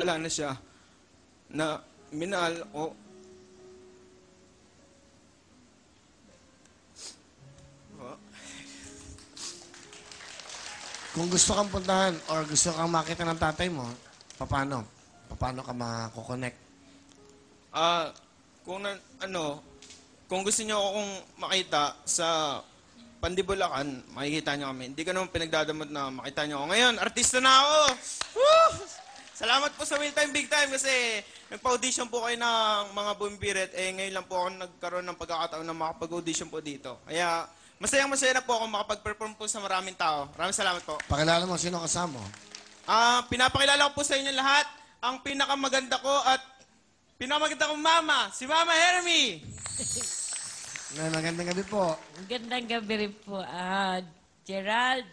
wala na siya na minahal ko. Kung gusto kang puntahan or gusto kang makita ng tatay mo, paano? Paano ka makakonect? Ah, kung na, ano, kung gusto niyo akong makita sa Pandibulacan, makikita niyo kami. Hindi ko naman pinagdadamot na makita niyo ako. Ngayon, artista na ako! Woo! Salamat po sa Will Time Big Time kasi nagpa-audition po kayo ng mga bumbirit. Eh, ngayon lang po ako nagkaroon ng pagkakataon na makapag-audition po dito. Kaya, masayang masaya na po ako makapag-perform po sa maraming tao. Maraming salamat po. Pakilala mo sino kasama mo. Ah, pinapakilala ko po sa inyo lahat ang pinakamaganda ko at pinakamaganda kong mama, si Mama Hermie! Na magandang gabi po. Gandang gabi rin po. Ah, Gerald,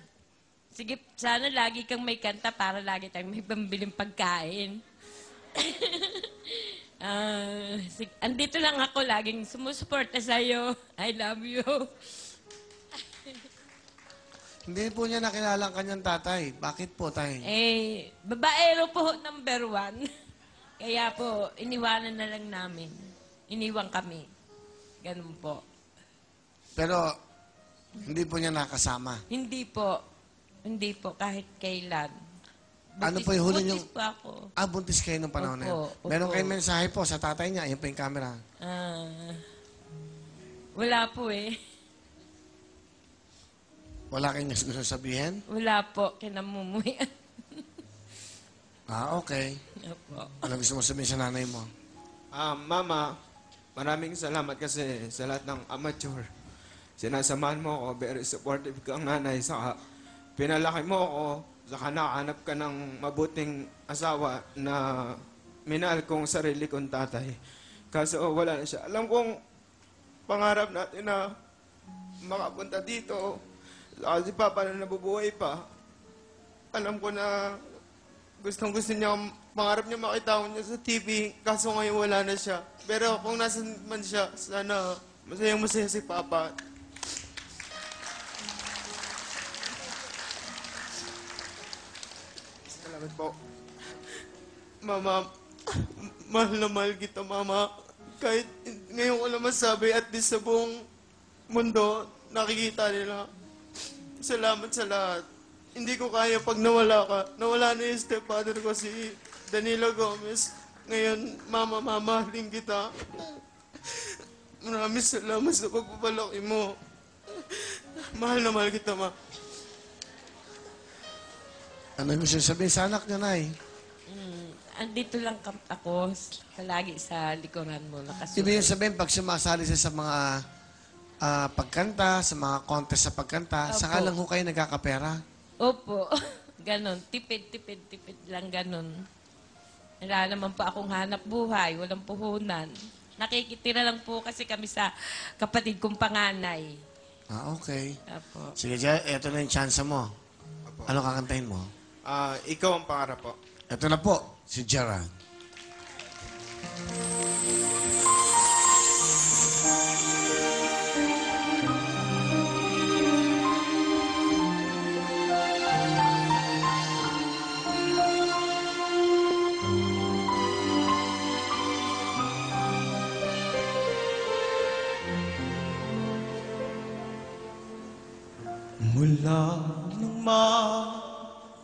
sige, sana lagi kang may kanta para lagi tayong may pambiling pagkain. Ah, sig- andito lang ako laging sumusuporta sa'yo. I love you. Hindi po niya nakilala ang kanyang tatay. Bakit po, tay? Eh, babaero po number one. Kaya po, iniwanan na lang namin. Iniwan kami. Ganun po. Pero, hindi po niya nakasama. Hindi po. Hindi po, kahit kailan. Ano po yung huli buntis niyong- po ako. Ah, buntis kayo nung panahon na yun. Opo, Meron kayong mensahe po sa tatay niya. Ayun po yung camera. Ah, wala po eh. Wala kayong gusto sabihin? Wala po, kinamumuyan. Ah, okay. Opo. Ano gusto mo sabihin sa nanay mo? Ah, Mama, maraming salamat kasi sa lahat ng amateur. Sinasamahan mo ako, very supportive kang nanay. Saka pinalaki mo ako, saka nakahanap ka ng mabuting asawa na minahal kong sarili kong tatay. Kaso wala na siya. Alam kong pangarap natin na makapunta dito. Saka si Papa na nabubuhay pa. Alam ko na gustong gusto niya, pangarap niya makita ko niya sa TV, kaso ngayon wala na siya. Pero kung nasan man siya, sana masayang masaya si Papa. Salamat po. Mama, mahal na mahal kita, Mama. Kahit ngayon ko lang masabi at di sa buong mundo, nakikita nila. Salamat sa lahat. Hindi ko kaya pag nawala ka. Nawala na yung stepfather ko, si Danilo Gomez. Ngayon, mama, mamahalin kita. Maraming salamat sa pagpapalaki mo. Mahal na mahal kita, ma. Ano gusto sabihin sa anak niya, nay? Mm, andito lang kam- ako, palagi sa likuran mo. Nakasunod. Ibig sabihin, pag sumasali siya sa mga ah, pagkanta, sa mga contest sa pagkanta, Opo. saka lang ho kayo nagkakapera. Opo. ganon. Tipid, tipid, tipid lang ganon. Wala naman po akong hanap buhay. Walang puhunan. Nakikitira lang po kasi kami sa kapatid kong panganay. Ah, okay. Opo. Sige, Jay, eto na yung chance mo. Ano kakantahin mo? Ah, ikaw ang pangarap po. Eto na po, si Gerard. Mula nang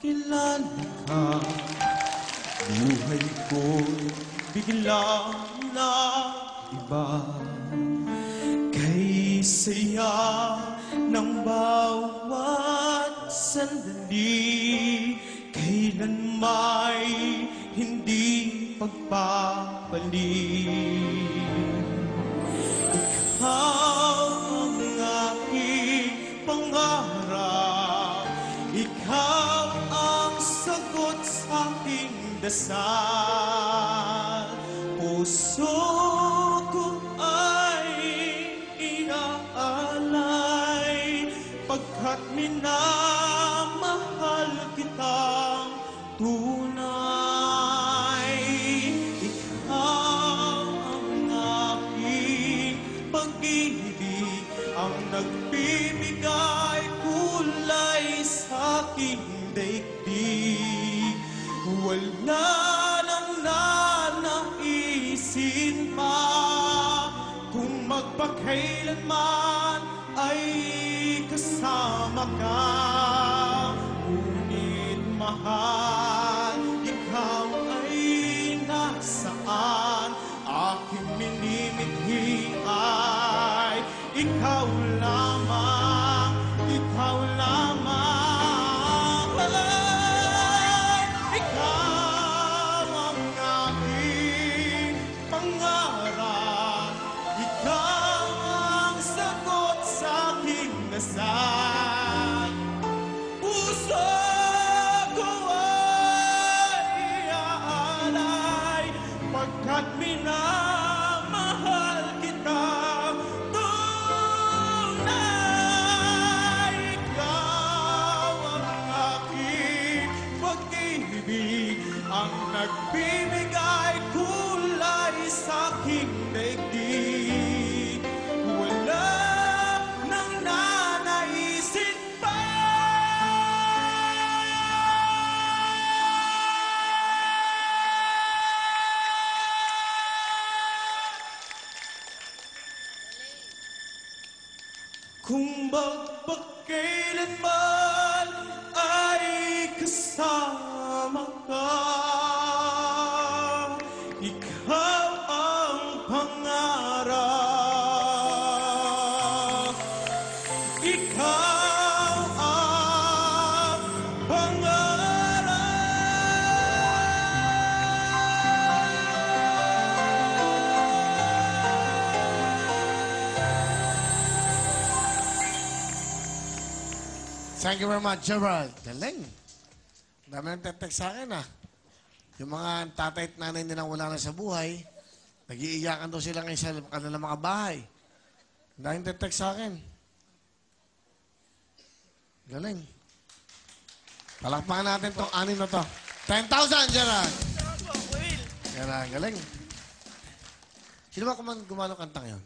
makilala ka, buhay ko biglang na iba. Kay saya ng bawat sandali, kailan may hindi pagpapalit. Dasal Puso ko ay inaalay. Pagkat minamahal naisin pa. Kung magpakailanman ay kasama ka Ngunit mahal, ikaw ay nasaan? Aking minimithi ay ikaw lamang Kung magpakailanman ay kasama Thank you very much, Gerald. Galing. Dami nang text sa akin, ah. Yung mga tatay at nanay nilang wala na sa buhay, nag-iiyakan daw sila ngayon sa kanilang mga bahay. Dahil text sa akin. Galing. Palakpakan natin tong anim na to. 10,000, Gerald! Yan galing. Sino ba kuman gumano kantang yon?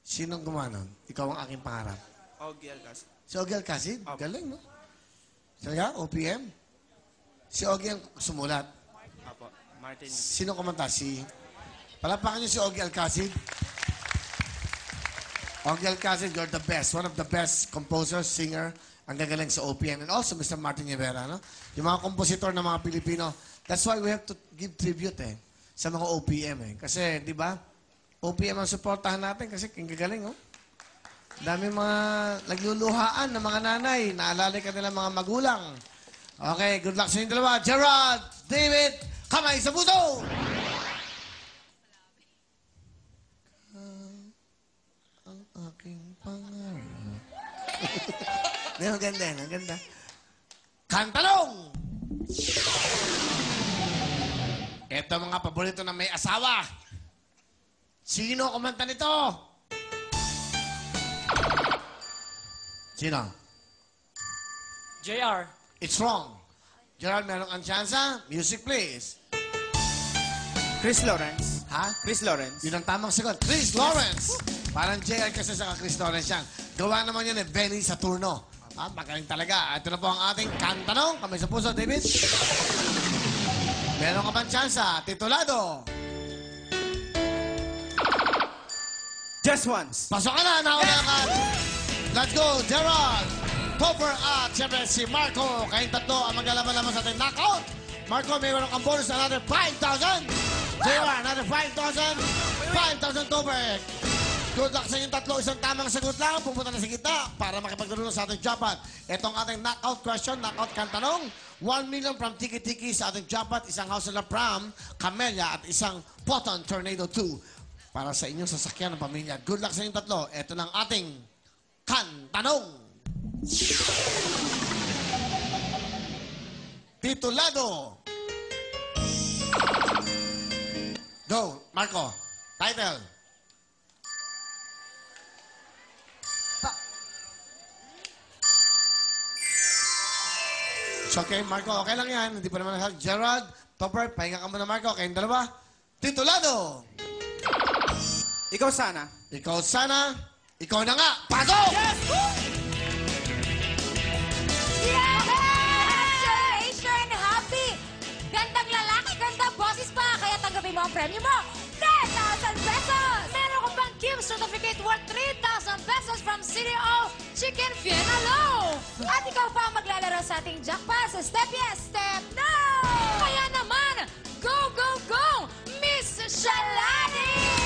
Sinong gumano? Ikaw ang aking pangarap. Ogie Alcas. Si Ogie Alcacid? Opo. Galing, no? Talaga? OPM? Si ang sumulat. Apo, Martin. Sino kumanta? Si... Palapakan niyo si Ogie Alcacid. Ogie Alcacid, you're the best. One of the best composers, singer, ang gagaling sa OPM. And also, Mr. Martin Rivera, no? Yung mga kompositor ng mga Pilipino. That's why we have to give tribute, eh, sa mga OPM, eh. Kasi, di ba, OPM ang supportahan natin kasi ang gagaling, oh. Dami mga nagluluhaan ng mga nanay. Naalala ka nila mga magulang. Okay, good luck sa inyong dalawa. Gerard, David, kamay sa puso! ang aking pangarap. Ang ganda ang ganda. Kantalong! Ito mga paborito na may asawa. Sino kumanta nito? Sino? JR. It's wrong. Gerald, meron kang tsansa. Music, please. Chris Lawrence. Ha? Chris Lawrence. Yun ang tamang sagot. Chris Lawrence. Parang JR kasi sa Chris Lawrence yan. Gawa naman yan eh, Benny Saturno. Ah, magaling talaga. Ito na po ang ating kantanong. Kamay sa puso, David. Meron ka bang tsansa? Titulado. Just once. Pasok ka na. Nauna ka. Let's go, Gerald. Topper at siyempre si Marco. Kayong tatlo ang maglalaman-laman sa ating knockout. Marco, may meron kang bonus another 5,000. JR, another 5,000. 5,000 Topper. Good luck sa inyong tatlo. Isang tamang sagot lang. Pupunta na sa kita para makipagdalo sa ating jackpot. Ito ating knockout question, knockout kan tanong. 1 million from Tiki Tiki sa ating jackpot. Isang house na pram, Camellia at isang Poton Tornado 2 para sa inyong sasakyan ng pamilya. Good luck sa inyong tatlo. Ito ng ating kan tanong. Titulado. Go, Marco. Title. It's okay, Marco. Okay lang yan. Hindi pa naman nag Gerard, Topper, pahinga ka muna, Marco. Kayong dalawa. Titulado. Ikaw sana. Ikaw sana. Ikaw na nga. Pasok! Congratulations! Happy! Gandang lalaki, gandang boses pa. Kaya tanggapin mo ang premyo mo. gift certificate worth 3,000 pesos from CDO Chicken Fienalo. At ikaw pa ang maglalaro sa ating jackpot sa Step Yes, Step No! Kaya naman, go, go, go, Miss Shalani!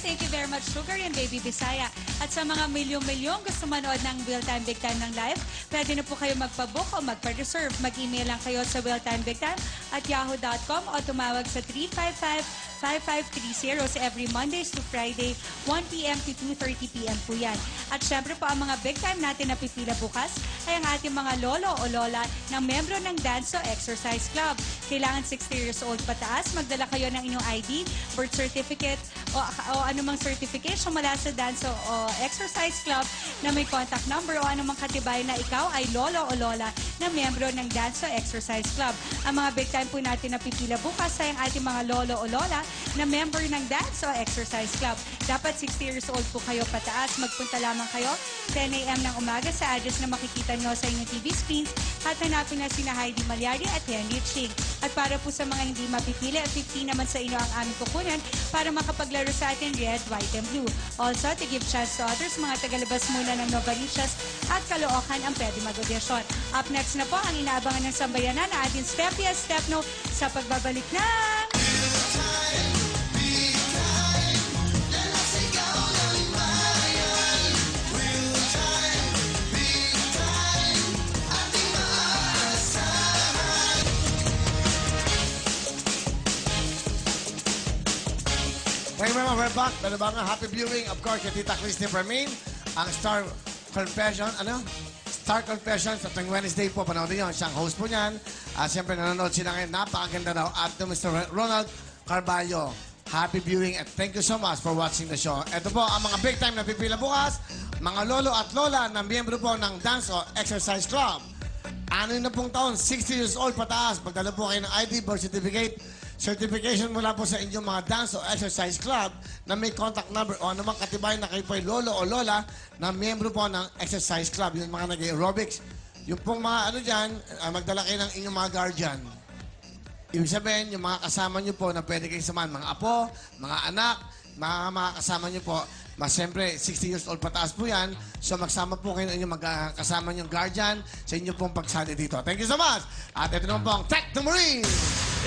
Thank you very much, Sugar and Baby Bisaya. At sa mga milyong-milyong gusto manood ng Real Time Big Time ng live, pwede na po kayo magpabook o magpa-reserve. Mag-email lang kayo sa realtimebigtime at yahoo.com o tumawag sa 355-5530 sa every Mondays to Friday, 1 p.m. to 2.30 p.m. po yan. At syempre po, ang mga big time natin na pipila bukas ay ang ating mga lolo o lola ng membro ng Dance o Exercise Club. Kailangan 60 years old pataas, magdala kayo ng inyong ID, birth certificate, o, o anumang certification mula sa Dance o Exercise Club na may contact number o anumang katibay na ikaw ay lolo o lola na membro ng Dance o Exercise Club. Ang mga big time po natin na pipila bukas ay ang ating mga lolo o lola na member ng Dance o Exercise Club. Dapat 60 years old po kayo pataas. Magpunta lamang kayo 10 a.m. ng umaga sa address na makikita nyo sa inyong TV screens at hanapin na sina Heidi Malyari at Henry Ching. At para po sa mga hindi mapipili, at 15 naman sa inyo ang aming kukunan para makapaglaro sa atin red, white, and blue. Also, to give chance to others, mga tagalabas muna ng Novaliches at Caloocan ang pwede mag-audition. Up next na po ang inaabangan ng sambayanan na ating Step Yes, Step No sa pagbabalik ng... Very much. We're back. Nga happy viewing? Of course, kay Tita Christy Fermin. Ang Star Confession, ano? Star Confession sa tuwing Wednesday po. Panoodin yun. Siyang host po niyan. At siyempre, nanonood sila ngayon. Napakaganda daw. At to Mr. Ronald Carballo. Happy viewing and thank you so much for watching the show. Ito po ang mga big time na pipila bukas. Mga lolo at lola na miyembro po ng Dance o Exercise Club. Ano na pong taon, 60 years old pataas. Pagdala po kayo ng ID, birth certificate, certification mula po sa inyong mga dance o exercise club na may contact number o anumang katibay na kayo po ay lolo o lola na miyembro po ng exercise club. Yung mga nag-aerobics. Yung pong mga ano dyan, ah, magdala kayo ng inyong mga guardian. Ibig sabihin, yung mga kasama nyo po na pwede kayong samahan, mga apo, mga anak, mga, mga kasama nyo po, mas siyempre, 60 years old pataas po yan. So magsama po kayo ng inyong magkasama nyong guardian sa inyong pong pagsali dito. Thank you so much! At ito naman po ang Tech to Marine!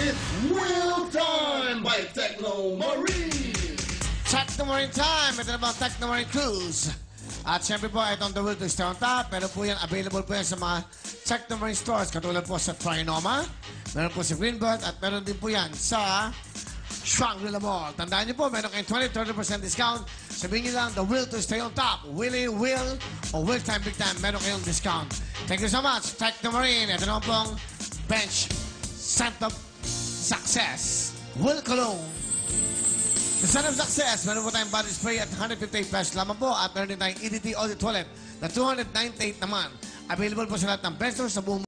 It's Real Time by Techno Marine. Tech to Marine time! Ito naman ang Tech to Marine Cruise. At siyempre po, itong The Will to Stay on Top. Pero po yan, available po yan sa mga Tech to Marine stores. Katulad po sa Trinoma, meron po sa Greenbelt, at meron din po yan sa Shangri-La Mall. Tandaan niyo po, meron kayong 20-30% discount. Sabihin niyo lang, The Will to Stay on Top. Willie, Will, o Will Time Big Time, meron kayong discount. Thank you so much, Tech to Marine. Ito naman pong Bench of Success. Will Cologne. The Son of Success, meron po tayong body spray at 158 pesos lamang po at meron din tayong EDT Audit Toilet na 298 naman. Available po sa lahat ng stores sa buong